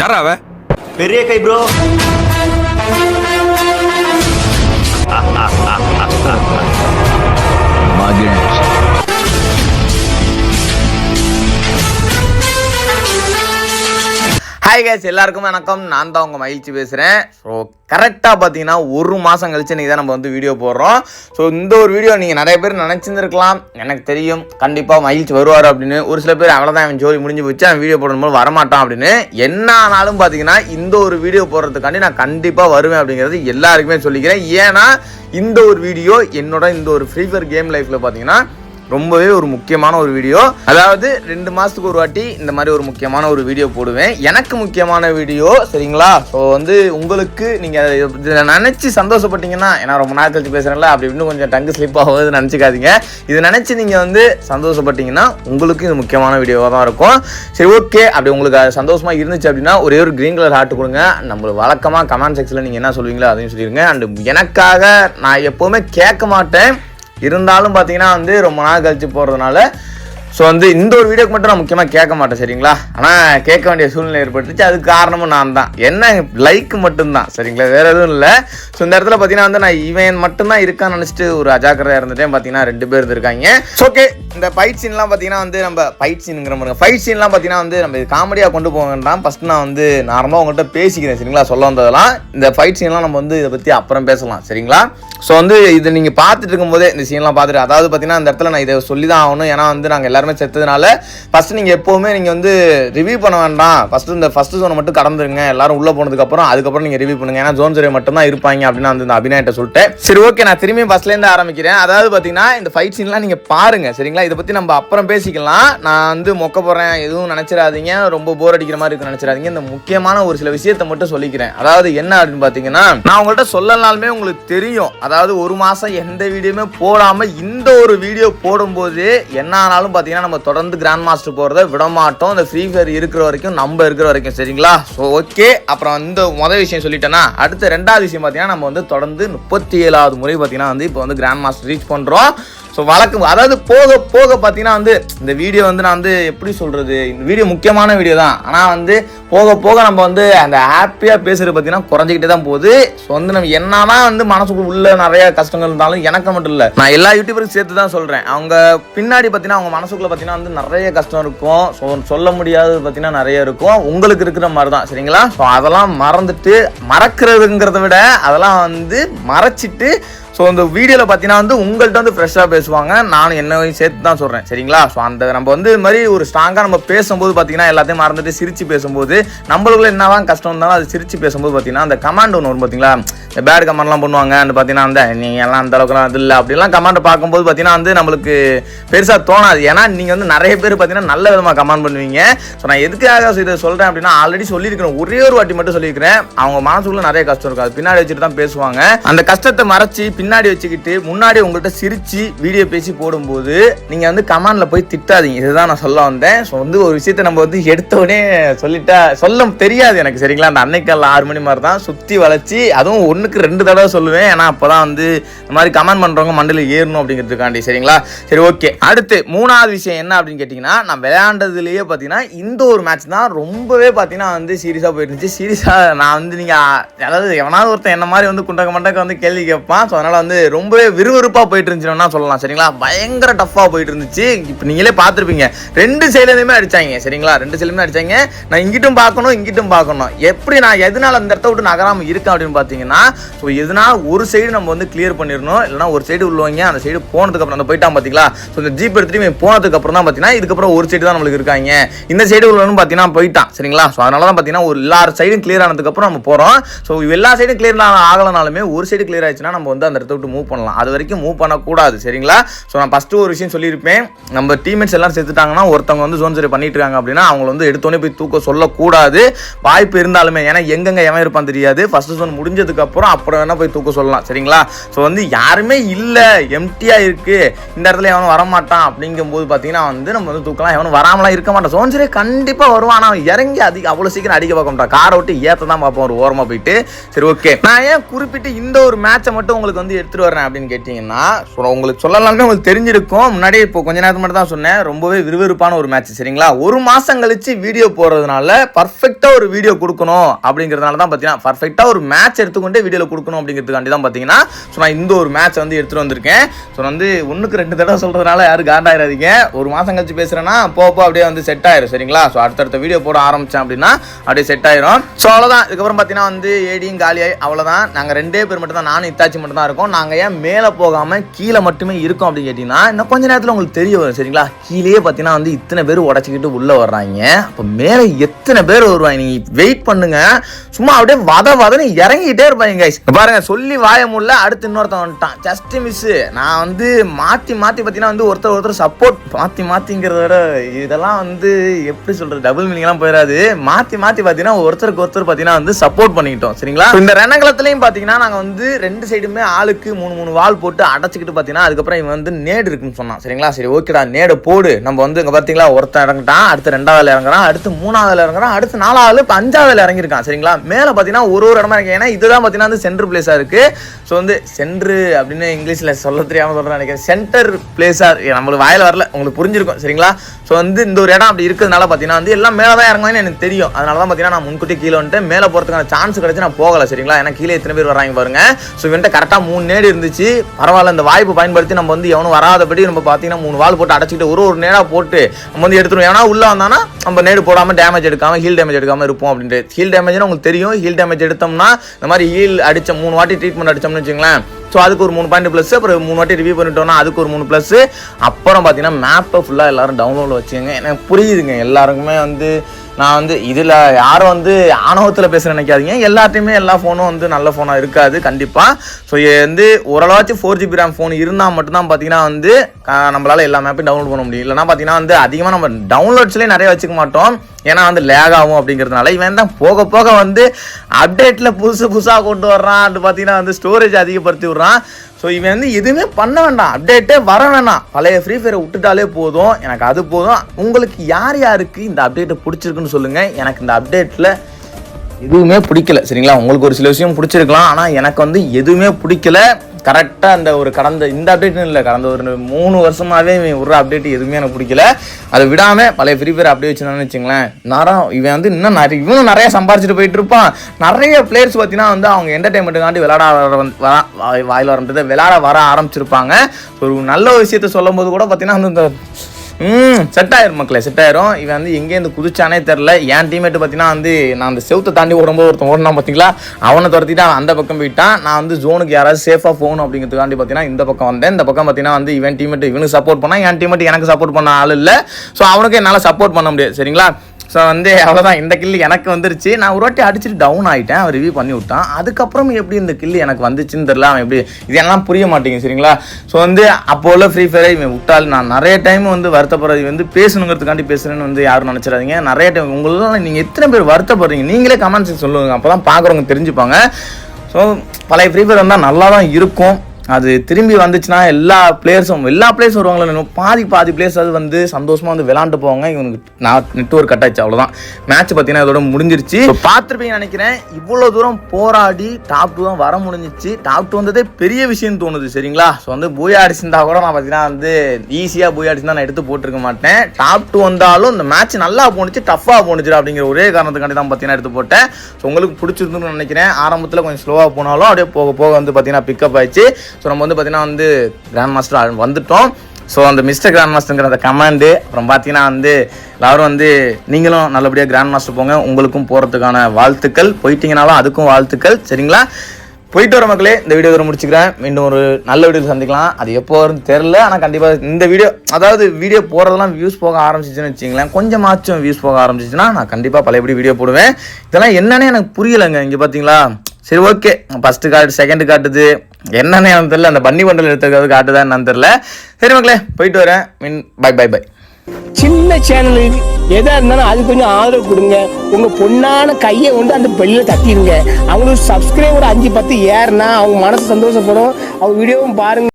யாரா அவ? பெரிய கை ப்ரோ மகிழ்ச்சி. ஹாய் கேஸ் எல்லாருக்கும் வணக்கம். நான் தான் உங்கள் மகிழ்ச்சி பேசுகிறேன் ஸோ கரெக்டாக பார்த்தீங்கன்னா ஒரு மாதம் கழிச்சு இன்றைக்கி தான் நம்ம வந்து வீடியோ போடுறோம். ஸோ இந்த ஒரு வீடியோ நீங்கள் நிறைய பேர் நினச்சிருந்துருக்கலாம். எனக்கு தெரியும். கண்டிப்பாக மகிழ்ச்சி வருவார் அப்படின்னு. ஒரு சில பேர் அவ்வளோதான் அவன் ஜோலி முடிஞ்சு போச்சு அவன் வீடியோ போடும்போது வரமாட்டான் அப்படின்னு. என்ன ஆனாலும் பார்த்தீங்கன்னா இந்த ஒரு வீடியோ போடுறதுக்காண்டி நான் கண்டிப்பாக வருவேன் அப்படிங்கிறது எல்லாருக்குமே சொல்லிக்கிறேன். ஏன்னா இந்த ஒரு வீடியோ என்னோட இந்த ஒரு ஃப்ரீ ஃபயர் கேம் லைஃப்பில் பார்த்தீங்கன்னா ரொம்பவே ஒரு முக்கியமான ஒரு வீடியோ. அதாவது ரெண்டு மாதத்துக்கு ஒரு வாட்டி இந்த மாதிரி ஒரு முக்கியமான ஒரு வீடியோ போடுவேன். எனக்கு முக்கியமான வீடியோ சரிங்களா? ஸோ வந்து உங்களுக்கு நீங்கள் இதை நினச்சி சந்தோஷப்பட்டீங்கன்னா ஏன்னா ரொம்ப நாள் கழிச்சு பேசுகிறேன்ல அப்படி இன்னும் கொஞ்சம் டங்கு ஸ்லிப் ஆகுது நினச்சிக்காதீங்க. இதை நினச்சி நீங்கள் வந்து சந்தோஷப்பட்டீங்கன்னா உங்களுக்கு இது முக்கியமான வீடியோவாக தான் இருக்கும். சரி ஓகே அப்படி உங்களுக்கு அது சந்தோஷமாக இருந்துச்சு அப்படின்னா ஒரே ஒரு க்ரீன் கலர் ஹார்ட் கொடுங்க. நம்ம வழக்கமாக கமெண்ட் செக்ஷனில் நீங்கள் என்ன சொல்லுவீங்களோ அதையும் சொல்லிடுங்க அண்ட் எனக்காக நான் எப்போவுமே கேட்க மாட்டேன். இருந்தாலும் பார்த்தீங்கன்னா வந்து ரொம்ப நாள் கழிச்சு போகிறதுனால ஸோ வந்து இந்த ஒரு வீடியோக்கு மட்டும் நான் முக்கியமாக கேட்க மாட்டேன் சரிங்களா? ஆனால் கேட்க வேண்டிய சூழ்நிலை ஏற்பட்டுச்சு. அதுக்கு காரணமும் நான் தான். என்ன? லைக் மட்டும்தான் சரிங்களா? வேறு எதுவும் இல்லை. ஸோ இந்த இடத்துல பார்த்தீங்கன்னா வந்து நான் இவன் மட்டும்தான் இருக்கான்னு நினச்சிட்டு ஒரு அஜாக்கிரதையாக இருந்துட்டேன். பார்த்தீங்கன்னா ரெண்டு பேர் இருக்காங்க ஓகே இந்த ஃபைட் சீன்லாம் பார்த்தீங்கன்னா வந்து நம்ம ஃபைட் சீனுங்கிற மாதிரி ஃபைட் சீன்லாம் பார்த்தீங்கன்னா வந்து நம்ம காமெடியாக கொண்டு போக வேண்டாம் ஃபஸ்ட் நான் வந்து நார்மலாக உங்கள்கிட்ட பேசிக்கிறேன் சரிங்களா? சொல்ல வந்ததெல்லாம். இந்த ஃபைட் சீன்லாம் நம்ம வந்து இதை பற்றி அப்புறம் பேசலாம் சரிங்களா? ஸோ வந்து இதை நீங்கள் பார்த்துட்டு இருக்கும்போதே இந்த சீன்லாம் பார்த்துட்டு அதாவது பார்த்தீங்கன்னா அந்த இடத்துல நான் இதை சொல்லி தான் ஆகணும். ஏன்னா வந்து நாங்கள் எல்லாருமே செத்ததுனால ஃபஸ்ட்டு நீங்கள் எப்போவுமே நீங்கள் வந்து ரிவ்யூ பண்ண வேண்டாம். ஃபஸ்ட்டு இந்த ஃபஸ்ட்டு ஜோனை மட்டும் கடந்துருங்க. எல்லாரும் உள்ளே போனதுக்கப்புறம் அதுக்கப்புறம் நீங்கள் ரிவ்யூ பண்ணுங்க. ஏன்னா ஜோன் சரி மட்டும் தான் இருப்பாங்க அப்படின்னு வந்து இந்த அபிநாயிட்ட சொல்லிட்டேன். சரி ஓகே நான் திரும்பி ஃபஸ்ட்லேருந்து ஆரம்பிக்கிறேன். அதாவது பார்த்தீங்கன்னா இந்த ஃபைட் சீன்லாம் நீங்கள் பாருங்கள் சரிங்களா? இதை பற்றி நம்ம அப்புறம் பேசிக்கலாம். நான் வந்து மொக்க போகிறேன் எதுவும் நினச்சிடாதீங்க. ரொம்ப போர் அடிக்கிற மாதிரி இருக்கு நினச்சிடாதீங்க. இந்த முக்கியமான ஒரு சில விஷயத்தை மட்டும் சொல்லிக்கிறேன். அதாவது என்ன அப்படின்னு பார்த்தீங்கன்னா நான் உங்கள்கிட்ட சொல்லனாலுமே உங்களுக்கு தெரியும். அதாவது ஒரு மாதம் எந்த வீடியோமே போடாமல் இந்த ஒரு வீடியோ போடும்போது என்ன ஆனாலும் பார்த்தீங்கன்னா நம்ம தொடர்ந்து கிராண்ட் மாஸ்டர் போகிறத விடமாட்டோம் இந்த ஃப்ரீ ஃபயர் இருக்கிற வரைக்கும் நம்ம இருக்கிற வரைக்கும் சரிங்களா? ஸோ ஓகே அப்புறம் இந்த முதல் விஷயம் சொல்லிட்டேன்னா அடுத்த ரெண்டாவது விஷயம் பார்த்தீங்கன்னா நம்ம வந்து தொடர்ந்து முப்பத்தி ஏழாவது முறை பார்த்தீங்கன்னா வந்து இப்போ வந்து கிராண்ட் மாஸ்டர் ரீச் பண்ணுறோம் ஸோ வழக்கு அதாவது போக போக பார்த்தீங்கன்னா வந்து இந்த வீடியோ வந்து நான் வந்து எப்படி சொல்கிறது இந்த வீடியோ முக்கியமான வீடியோ தான். ஆனால் வந்து போக போக நம்ம வந்து அந்த ஹாப்பியாக பேசுகிறது பார்த்தீங்கன்னா குறைஞ்சிக்கிட்டே தான் போகுது. ஸோ வந்து நம்ம என்னன்னா வந்து மனசுக்குள்ள உள்ள நிறைய கஷ்டங்கள் இருந்தாலும் எனக்கு மட்டும் இல்லை நான் எல்லா யூடியூபருக்கும் சேர்த்து தான் சொல்கிறேன் அவங்க பின்னாடி பார்த்தீங்கன்னா அவங்க மனசுக்குள்ள பார்த்தீங்கன்னா வந்து நிறைய கஷ்டம் இருக்கும். ஸோ சொல்ல முடியாதது பார்த்தீங்கன்னா நிறைய இருக்கும். உங்களுக்கு இருக்கிற மாதிரி தான் சரிங்களா? ஸோ அதெல்லாம் மறந்துட்டு மறக்கிறதுங்கிறத விட அதெல்லாம் வந்து மறைச்சிட்டு ஸோ இந்த வீடியோவில் பார்த்தீங்கன்னா வந்து உங்கள்கிட்ட வந்து ஃப்ரெஷ்ஷாக பேசுவாங்க. நானும் என்னையும் சேர்த்து தான் சொல்கிறேன் சரிங்களா? ஸோ அந்த நம்ம வந்து இது மாதிரி ஒரு ஸ்ட்ராங்காக நம்ம பேசும்போது பார்த்தீங்கன்னா எல்லாத்தையும் மறந்துட்டு சிரித்து பேசும்போது நம்மளுக்குள்ள என்னதான் கஷ்டம் இருந்தாலும் அது சிரித்து பேசும்போது பார்த்தீங்கன்னா அந்த கமாண்ட் ஒன்று வரும் பார்த்தீங்களா இந்த பேட் கமெண்ட்லாம் பண்ணுவாங்க. அந்த பார்த்தீங்கன்னா அந்த நீங்கள் எல்லாம் அந்த அளவுக்குலாம் அது இல்லை. அப்படிலாம் கமாண்ட் பார்க்கும்போது பார்த்தீங்கன்னா வந்து நம்மளுக்கு பெருசாக தோணாது. ஏன்னா நீங்கள் வந்து நிறைய பேர் பார்த்தீங்கன்னா நல்ல விதமாக கமெண்ட் பண்ணுவீங்க. ஸோ நான் எதுக்காக இதை சொல்கிறேன் அப்படின்னா ஆல்ரெடி சொல்லியிருக்கிறேன். ஒரே ஒரு வாட்டி மட்டும் சொல்லியிருக்கிறேன். அவங்க மனசுக்குள்ள நிறைய கஷ்டம் இருக்கும். அது பின்னாடி வச்சுட்டு தான் பேசுவாங்க. அந்த கஷ்டத்தை மறைச்சி பின்னாடி வச்சுக்கிட்டு முன்னாடி உங்கள்கிட்ட சிரித்து வீடியோ பேசி போடும்போது நீங்கள் வந்து கமெண்ட்ல போய் திட்டாதீங்க. இதுதான் நான் சொல்ல வந்தேன். ஸோ வந்து ஒரு விஷயத்தை நம்ம வந்து எடுத்தோடனே சொல்லிட்டா சொல்ல தெரியாது எனக்கு சரிங்களா? அந்த அன்னைக்கால ஆறு மணி மாதிரி தான் சுற்றி வளைச்சி அதுவும் ஒன்றுக்கு ரெண்டு தடவை சொல்லுவேன். ஏன்னா அப்போ தான் வந்து இந்த மாதிரி கமெண்ட் பண்ணுறவங்க மண்டலில் ஏறணும் அப்படிங்கிறதுக்காண்டி சரிங்களா? சரி ஓகே அடுத்து மூணாவது விஷயம் என்ன அப்படின்னு கேட்டிங்கன்னா நான் விளையாண்டதுலேயே பார்த்தீங்கன்னா இந்த ஒரு மேட்ச் தான் ரொம்பவே பார்த்தீங்கன்னா வந்து சீரியஸாக போயிருந்துச்சு. சீரியஸாக நான் வந்து நீங்கள் அதாவது எவனாவது ஒருத்தன் என்ன மாதிரி வந்து குண்டக்க மண்டக்க வந்து கேள்வி கேட்பான். ஸோ அதனால் வந்து ரொம்பவே விறுவிறுப்பாக போயிட்டு இருந்துச்சுன்னா சொல்லலாம். சரிங்களா? பயங்கர டஃப்பாக போயிட்டு இருந்துச்சு. இப்போ நீங்களே பார்த்துருப்பீங்க. ரெண்டு சைடுலையுமே அடிச்சாங்க. சரிங்களா? ரெண்டு சைடுலையுமே அடிச்சாங்க. நான் இங்கிட்டும் பார்க்கணும் இங்கிட்டும் பார்க்கணும். எப்படி நான் எதனால அந்த இடத்த விட்டு நகராமல் இருக்கேன் அப்படின்னு பார்த்தீங்கன்னா ஸோ எதனால ஒரு சைடு நம்ம வந்து கிளியர் பண்ணிடணும். இல்லைனா ஒரு சைடு உள்ளவங்க அந்த சைடு போனதுக்கு அப்புறம் அந்த போயிட்டான் பார்த்தீங்களா? ஸோ இந்த ஜீப் எடுத்துகிட்டு இவன் போனதுக்கு அப்புறம் தான் பார்த்தீங்கன்னா இதுக்கப்புறம் ஒரு சைடு தான் நம்மளுக்கு இருக்காங்க. இந்த சைடு உள்ளவனும் பார்த்தீங்கன்னா போயிட்டான். சரிங்களா? ஸோ அதனால தான் பார்த்தீங்கன்னா ஒரு எல்லா சைடும் கிளியர் ஆனதுக்கப்புறம் நம்ம போகிறோம் ஸோ எல்லா சைடும் கிளியர் ஆகலனாலுமே ஒரு சைடு கிளியர் ஆயிடுச்சுன்னா நம்ம வந்து அந்த இடத்த விட்டு மூவ் பண்ணலாம். அது வரைக்கும் மூவ் பண்ணக்கூடாது சரிங்களா? ஸோ நான் ஃபஸ்ட்டு ஒரு விஷயம் சொல்லியிருப்பேன். நம்ம டீம்மேட்ஸ் எல்லாம் செத்துட்டாங்கன்னா ஒருத்தவங்க வந்து ஜோன் சரி பண்ணிட்டு இருக்காங்க அப்படின்னா அவங்கள வந்து எடுத்தோடனே போய் தூக்க சொல்லக்கூடாது. வாய்ப்பு இருந்தாலுமே ஏன்னா எங்கெங்க எவன் இருப்பான் தெரியாது. ஃபர்ஸ்ட் ஜோன் முடிஞ்சதுக்கு அப்புறம் அப்புறம் வேணா போய் தூக்க சொல்லலாம் சரிங்களா? ஸோ வந்து யாருமே இல்லை. எம்டியாக இருக்கு. இந்த இடத்துல எவனும் வரமாட்டான் அப்படிங்கும்போது பார்த்தீங்கன்னா வந்து நம்ம வந்து தூக்கலாம். எவனும் வராமலாம் இருக்க மாட்டான். ஜோன் சரி கண்டிப்பாக வருவான். ஆனால் இறங்கி அதிக அவ்வளோ சீக்கிரம் அடிக்க பார்க்க மாட்டான். காரை விட்டு ஏற்ற தான் பார்ப்போம் ஒரு ஓரமாக போயிட்டு. சரி ஓகே நான் ஏன் குறிப்பிட்டு இந்த ஒரு மேட்சை மட்டும் உங்களுக்கு வந்து வந்து எடுத்துட்டு வரேன் அப்படின்னு கேட்டிங்கன்னா ஸோ உங்களுக்கு சொல்லலாமே உங்களுக்கு தெரிஞ்சிருக்கும். முன்னாடியே இப்போ கொஞ்ச நேரத்துக்கு மட்டும் தான் சொன்னேன். ரொம்பவே விறுவிறுப்பான ஒரு மேட்ச் சரிங்களா? ஒரு மாதம் கழிச்சு வீடியோ போடுறதுனால பர்ஃபெக்டாக ஒரு வீடியோ கொடுக்கணும் அப்படிங்கிறதுனால தான் பார்த்தீங்கன்னா பர்ஃபெக்டாக ஒரு மேட்ச் எடுத்துக்கொண்டே வீடியோவில் கொடுக்கணும் அப்படிங்கிறதுக்காண்டி தான் பார்த்தீங்கன்னா ஸோ நான் இந்த ஒரு மேட்ச் வந்து எடுத்துகிட்டு வந்திருக்கேன். ஸோ வந்து ஒன்றுக்கு ரெண்டு தடவை சொல்கிறதுனால யாரும் காண்டாயிராதீங்க ஒரு மாதம் கழிச்சு பேசுகிறேன்னா போக அப்படியே வந்து செட் ஆயிரும் சரிங்களா? ஸோ அடுத்தடுத்த வீடியோ போட ஆரம்பித்தேன் அப்படின்னா அப்படியே செட் ஆயிரும். ஸோ அவ்வளோதான் இதுக்கப்புறம் பார்த்தீங்கன்னா வந்து ஏடியும் காலியாய் அவ்வளோதான் நாங்கள் ரெண்டே பேர் மட்டும் தான் நானும் இத்தாச்சி மட்டும் தான் இருக்கோம். நாங்கள் ஏன் மேலே போகாமல் கீழே மட்டுமே இருக்கோம் அப்படின்னு கேட்டிங்கன்னா இன்னும் கொஞ்ச நேரத்தில் உங்களுக்கு தெரிய வரும் சரிங்களா? கீழேயே பார்த்தீங்கன்னா வந்து இத்தனை பேர் உடச்சிக்கிட்டு உள்ளே வர்றாங்க. அப்போ மேலே எத்தனை பேர் வருவாங்க? நீங்கள் வெயிட் பண்ணுங்க. சும்மா அப்படியே வத வதன்னு இறங்கிட்டே இருப்பாங்க. இங்க பாருங்க சொல்லி வாய முடியல அடுத்து இன்னொருத்தன் வந்துட்டான். ஜஸ்ட் மிஸ் நான் வந்து மாற்றி மாற்றி பார்த்தீங்கன்னா வந்து ஒருத்தர் ஒருத்தர் சப்போர்ட் மாற்றி மாற்றிங்கிறத விட இதெல்லாம் வந்து எப்படி சொல்கிறது டபுள் மீனிங்லாம் போயிடாது. மாற்றி மாற்றி பார்த்தீங்கன்னா ஒருத்தருக்கு ஒருத்தர் பார்த்தீங்கன்னா வந்து சப்போர்ட் பண்ணிக்கிட்டோம் சரிங்களா? இந்த ரணகலத்துலையும் பார்த்தீங்கன்னா நாங்கள் வந்து ரெண்டு சைடுமே வாளுக்கு மூணு மூணு வால் போட்டு அடைச்சிக்கிட்டு பார்த்தீங்கன்னா அதுக்கப்புறம் இவன் வந்து நேடு இருக்குன்னு சொன்னான். சரிங்களா? சரி ஓகேடா நேடு போடு. நம்ம வந்து இங்கே பார்த்தீங்களா ஒருத்தன் இறங்கிட்டான் அடுத்து ரெண்டாவது இறங்குறான் அடுத்து மூணாவது இறங்குறான் அடுத்து நாலாவது இப்போ அஞ்சாவது இறங்கியிருக்கான். சரிங்களா? மேலே பார்த்தீங்கன்னா ஒரு ஒரு இடமா இருக்கு. ஏன்னா இதுதான் பார்த்தீங்கன்னா வந்து சென்ட்ரு பிளேஸாக இருக்கு. ஸோ வந்து சென்ட்ரு அப்படின்னு இங்கிலீஷில் சொல்ல தெரியாமல் சொல்கிறேன் நினைக்கிறேன். சென்டர் பிளேஸாக நம்மளுக்கு வாயில் வரல. உங்களுக்கு புரிஞ்சிருக்கும். சரிங்களா? ஸோ வந்து இந்த ஒரு இடம் அப்படி இருக்கிறதுனால பார்த்தீங்கன்னா வந்து எல்லாம் மேலே தான் இறங்குவாங்கன்னு எனக்கு தெரியும். அதனால தான் பார்த்தீங்கன்னா நான் முன்கூட்டி கீழே வந்துட்டு மேலே போகிறதுக்கான சான்ஸ் கிடச்சி நான் போகலை. சரிங்களா? ஏன்னா கீழே எத்தனை பேர் வராங்க பாருங்க. ஸோ இவன்ட்டு கரெக்டாக மூணு நேடு இருந்துச்சு. பரவாயில்ல இந்த வாய்ப்பு பயன்படுத்தி நம்ம வந்து எவனும் வராதபடி நம்ம பார்த்தீங்கன்னா மூணு வால் போட்டு அடைச்சிட்டு ஒரு ஒரு நேடாக போட்டு நம்ம வந்து எடுத்துருவோம். ஏன்னா உள்ளே வந்தானா நம்ம நேடு போடாமல் டேமேஜ் எடுக்காமல் ஹீல் டேமேஜ் எடுக்காமல் இருப்போம் அப்படின்ட்டு. ஹீல் டேமேஜ்னா உங்களுக்கு தெரியும். ஹீல் டேமேஜ் எடுத்தோம்னா இந்த மாதிரி ஹீல் அடிச்ச மூணு வாட்டி ட்ரீட்மெண்ட் அடிச்சோம்னு வச்சுங்களேன் ஸோ அதுக்கு ஒரு மூணு பாயிண்ட் ப்ளஸ் அப்புறம் மூணு வாட்டி ரிவ்யூ பண்ணிட்டோம்னா அதுக்கு ஒரு மூணு ப்ளஸ் அப்புறம் பார்த்தீங்கன்னா மேப்பை ஃபுல்லாக எல்லாரும் டவுன்லோடில் வச்சுங்க எனக்கு புரியுதுங்க. எல்லாருக்குமே வந்து நான் வந்து இதில் யாரும் வந்து ஆணவத்தில் பேச நினைக்காதீங்க. எல்லாத்தையுமே எல்லா ஃபோனும் வந்து நல்ல ஃபோனாக இருக்காது கண்டிப்பாக ஸோ வந்து ஓரளவாச்சும் ஃபோர் ஜிபி ரேம் ஃபோன் இருந்தால் மட்டும்தான் பார்த்தீங்கன்னா வந்து நம்மளால் எல்லா மேப்பையும் டவுன்லோட் பண்ண முடியும். இல்லைனா பார்த்தீங்கன்னா வந்து அதிகமாக நம்ம டவுன்லோட்ஸ்லேயே நிறைய வச்சுக்க மாட்டோம். ஏன்னா வந்து லேக் ஆகும் அப்படிங்கிறதுனால இவன் தான் போக போக வந்து அப்டேட்டில் புதுசு புதுசாக கொண்டு வர்றான். அது பார்த்தீங்கன்னா வந்து ஸ்டோரேஜ் அதிகப்படுத்தி விட்றான். ஸோ இவன் வந்து எதுவுமே பண்ண வேண்டாம். அப்டேட்டே வர வேணாம். பழைய ஃப்ரீ ஃபயரை விட்டுட்டாலே போதும். எனக்கு அது போதும். உங்களுக்கு யார் யாருக்கு இந்த அப்டேட்டை பிடிச்சிருக்குன்னு சொல்லுங்கள் எனக்கு இந்த அப்டேட்டில் எதுவுமே பிடிக்கல. சரிங்களா? உங்களுக்கு ஒரு சில விஷயம் பிடிச்சிருக்கலாம். ஆனால் எனக்கு வந்து எதுவுமே பிடிக்கல. கரெக்டாக அந்த ஒரு கடந்த இந்த அப்டேட்னு இல்லை கடந்த ஒரு மூணு வருஷமாகவே இவன் ஒரு அப்டேட் எதுவுமே எனக்கு பிடிக்கல. அதை விடாமல் பழைய ஃப்ரீ ஃபயர் அப்படியே வச்சுருந்தான்னு வச்சுங்களேன் நரம் இவன் வந்து இன்னும் நிறைய இவனும் நிறைய சம்பாரிச்சிட்டு போயிட்டு இருப்பான். நிறைய பிளேயர்ஸ் பார்த்தீங்கன்னா வந்து அவங்க என்டர்டைன்மெண்ட்டுக்காண்டி விளாட வர வந்து வர வாய்- வரன்றது வர ஆரம்பிச்சிருப்பாங்க. ஒரு நல்ல விஷயத்த சொல்லும் போது கூட பார்த்தீங்கன்னா வந்து இந்த ம் செட் ஆயிரும் மக்களே செட் ஆயிரும் இவன் வந்து எங்கேருந்து குதிச்சானே தெரில என் டீமேட்டு பார்த்தீங்கன்னா வந்து நான் அந்த செவத்தை தாண்டி ஓடும்போது ஒருத்தன் ஓடினான் பார்த்தீங்களா? அவனை துரத்திட்டு அந்த பக்கம் போயிட்டான். நான் வந்து ஜோனுக்கு யாராவது சேஃபாக போகணும் அப்படிங்கிறதுக்காண்டி பார்த்தீங்கன்னா இந்த பக்கம் வந்தேன். இந்த பக்கம் பார்த்தீங்கன்னா வந்து இவன் டீமேட்டு இவனுக்கு சப்போர்ட் பண்ணால் என் டீமேட்டு எனக்கு சப்போர்ட் பண்ண ஆள் இல்லை. ஸோ அவனுக்கு என்னால் சப்போர்ட் பண்ண முடியாது. சரிங்களா? ஸோ வந்து அவ்வளோதான் இந்த கில்லு எனக்கு வந்துருச்சு. நான் ஒரு வாட்டி அடிச்சுட்டு டவுன் ஆகிட்டேன் அவன் ரிவ்யூ பண்ணி விட்டான். அதுக்கப்புறம் எப்படி இந்த கில்லு எனக்கு வந்துச்சுன்னு தெரியல. அவன் எப்படி இதெல்லாம் புரிய மாட்டேங்குது சரிங்களா? ஸோ வந்து அப்போ உள்ள ஃப்ரீ ஃபயரை இவன் விட்டால் நான் நிறைய டைம் வந்து வருத்தப்படுறது வந்து பேசணுங்கிறதுக்காண்டி பேசுகிறேன்னு வந்து யாரும் நினச்சிடாதீங்க. நிறைய டைம் உங்களெல்லாம் நீங்கள் எத்தனை பேர் வருத்தப்படுறீங்க? நீங்களே கமெண்ட்ஸ் சொல்லுங்க. அப்போ தான் பார்க்குறவங்க தெரிஞ்சுப்பாங்க. ஸோ பழைய ஃப்ரீ ஃபயர் வந்தால் நல்லா தான் இருக்கும். அது திரும்பி வந்துச்சுன்னா எல்லா பிளேயர்ஸும் எல்லா பிளேயர்ஸ் வருவாங்களே பாதி பாதி பிளேயர்ஸ் அது வந்து சந்தோஷமா வந்து விளாண்டு போவாங்க. இவனுக்கு நான் நெட்ஒர்க் கட் ஆச்சு அவ்வளோதான் மேட்ச் பார்த்தீங்கன்னா இதோட முடிஞ்சிருச்சு. பார்த்திருப்பீங்க நினைக்கிறேன் இவ்வளோ தூரம் போராடி டாப் டூ தான் வர முடிஞ்சிச்சு. டாப் டூ வந்ததே பெரிய விஷயம் தோணுது சரிங்களா? ஸோ வந்து பூயா அடிச்சிருந்தா கூட நான் பார்த்தீங்கன்னா வந்து ஈஸியாக பூயா அடிச்சிருந்தா நான் எடுத்து போட்டிருக்க மாட்டேன். டாப் டூ வந்தாலும் இந்த மேட்ச் நல்லா போணுச்சு டஃப்பாக போணுச்சு அப்படிங்கிற ஒரே காரணத்துக்காண்டி தான் பார்த்தீங்கன்னா எடுத்து போட்டேன். ஸோ உங்களுக்கு பிடிச்சிருந்துன்னு நினைக்கிறேன். ஆரம்பத்தில் கொஞ்சம் ஸ்லோவாக போனாலும் அப்படியே போக போக வந்து பார்த்தீங்கன்னா பிக்கப் ஆயிடுச்சு. ஸோ நம்ம வந்து பார்த்தீங்கன்னா வந்து கிராண்ட் மாஸ்டர் வந்துட்டோம். ஸோ அந்த மிஸ்டர் கிராண்ட் மாஸ்டருங்கிற அந்த கமாண்டு அப்புறம் பார்த்தீங்கன்னா வந்து எல்லாரும் வந்து நீங்களும் நல்லபடியாக கிராண்ட் மாஸ்டர் போங்க. உங்களுக்கும் போகிறதுக்கான வாழ்த்துக்கள். போயிட்டீங்கனாலும் அதுக்கும் வாழ்த்துக்கள். சரிங்களா? போயிட்டு வர மக்களே இந்த வீடியோ இதோட முடிச்சுக்கிறேன். மீண்டும் ஒரு நல்ல வீடியோ சந்திக்கலாம். அது எப்போ வரும்னு தெரில ஆனால் கண்டிப்பாக இந்த வீடியோ அதாவது வீடியோ போகிறதெல்லாம் வியூஸ் போக ஆரம்பிச்சிச்சுன்னு வச்சிங்களேன் கொஞ்சமாச்சும் வியூஸ் போக ஆரம்பிச்சிச்சுன்னா நான் கண்டிப்பாக பழையபடி வீடியோ போடுவேன். இதெல்லாம் என்னன்னு எனக்கு புரியலைங்க. இங்கே பார்த்தீங்களா சரி ஓகே ஃபஸ்ட்டு கார்டு செகண்ட் காட்டுது. என்னன்னு எனக்கு தெரியல. அந்த பன்னி பண்டல் எடுத்துக்கிறது காட்டுதான்னு என்னன்னு தெரியல. சரி மக்களே போயிட்டு வரேன். மீன் பை பை பை சின்ன சேனலுக்கு எதா இருந்தாலும் அது கொஞ்சம் ஆதரவு கொடுங்க. உங்க பொண்ணான கையை கொண்டு அந்த பெல்ல தட்டிடுங்க அவங்களுக்கு சப்ஸ்கிரைபர் அஞ்சு பத்து ஏறுனா அவங்க மனசு சந்தோஷப்படும். அவங்க வீடியோவும் பாருங்க.